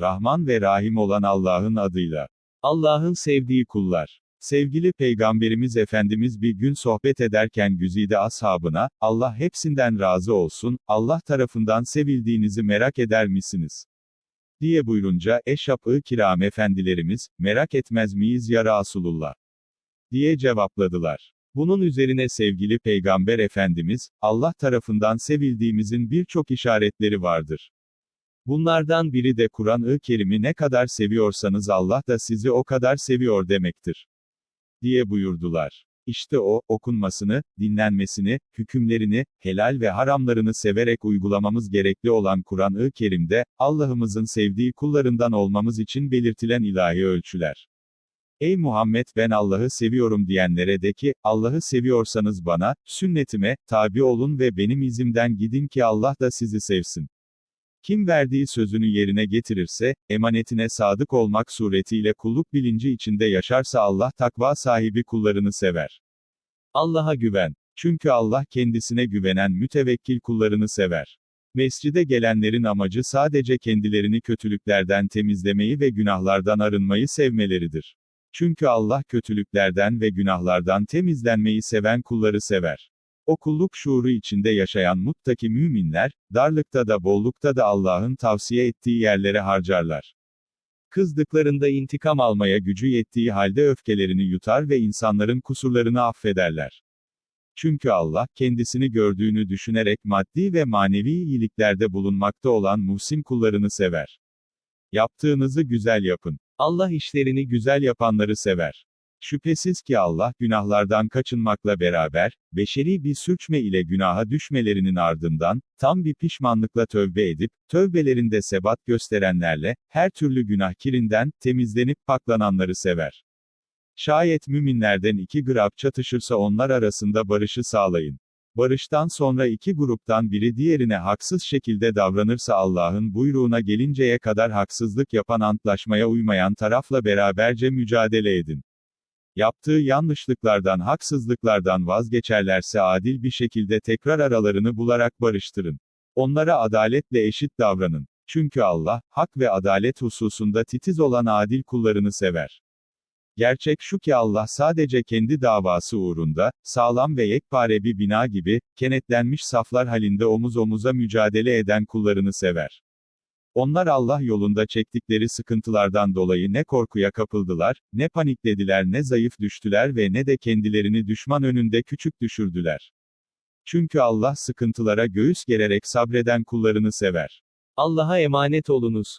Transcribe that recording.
Rahman ve Rahim olan Allah'ın adıyla. Allah'ın sevdiği kullar. Sevgili Peygamberimiz Efendimiz bir gün sohbet ederken Güzide ashabına, Allah hepsinden razı olsun, Allah tarafından sevildiğinizi merak eder misiniz? diye buyurunca, Eşraf-ı Kiram efendilerimiz, merak etmez miyiz ya Resulullah? diye cevapladılar. Bunun üzerine sevgili Peygamber Efendimiz, Allah tarafından sevildiğimizin birçok işaretleri vardır. Bunlardan biri de Kur'an-ı Kerim'i ne kadar seviyorsanız Allah da sizi o kadar seviyor demektir. diye buyurdular. İşte o, okunmasını, dinlenmesini, hükümlerini, helal ve haramlarını severek uygulamamız gerekli olan Kur'an-ı Kerim'de, Allah'ımızın sevdiği kullarından olmamız için belirtilen ilahi ölçüler. Ey Muhammed ben Allah'ı seviyorum diyenlere de ki, Allah'ı seviyorsanız bana, sünnetime, tabi olun ve benim izimden gidin ki Allah da sizi sevsin. Kim verdiği sözünü yerine getirirse, emanetine sadık olmak suretiyle kulluk bilinci içinde yaşarsa Allah takva sahibi kullarını sever. Allah'a güven. Çünkü Allah kendisine güvenen mütevekkil kullarını sever. Mescide gelenlerin amacı sadece kendilerini kötülüklerden temizlemeyi ve günahlardan arınmayı sevmeleridir. Çünkü Allah kötülüklerden ve günahlardan temizlenmeyi seven kulları sever. O kulluk şuuru içinde yaşayan muttaki müminler, darlıkta da bollukta da Allah'ın tavsiye ettiği yerlere harcarlar. Kızdıklarında intikam almaya gücü yettiği halde öfkelerini yutar ve insanların kusurlarını affederler. Çünkü Allah, kendisini gördüğünü düşünerek maddi ve manevi iyiliklerde bulunmakta olan muhsin kullarını sever. Yaptığınızı güzel yapın. Allah işlerini güzel yapanları sever. Şüphesiz ki Allah, günahlardan kaçınmakla beraber, beşeri bir sürçme ile günaha düşmelerinin ardından, tam bir pişmanlıkla tövbe edip, tövbelerinde sebat gösterenlerle, her türlü günah kirinden, temizlenip paklananları sever. Şayet müminlerden iki grap çatışırsa onlar arasında barışı sağlayın. Barıştan sonra iki gruptan biri diğerine haksız şekilde davranırsa Allah'ın buyruğuna gelinceye kadar haksızlık yapan antlaşmaya uymayan tarafla beraberce mücadele edin. Yaptığı yanlışlıklardan haksızlıklardan vazgeçerlerse adil bir şekilde tekrar aralarını bularak barıştırın. Onlara adaletle eşit davranın. Çünkü Allah, hak ve adalet hususunda titiz olan adil kullarını sever. Gerçek şu ki Allah sadece kendi davası uğrunda, sağlam ve yekpare bir bina gibi, kenetlenmiş saflar halinde omuz omuza mücadele eden kullarını sever. Onlar Allah yolunda çektikleri sıkıntılardan dolayı ne korkuya kapıldılar, ne paniklediler ne zayıf düştüler ve ne de kendilerini düşman önünde küçük düşürdüler. Çünkü Allah sıkıntılara göğüs gererek sabreden kullarını sever. Allah'a emanet olunuz.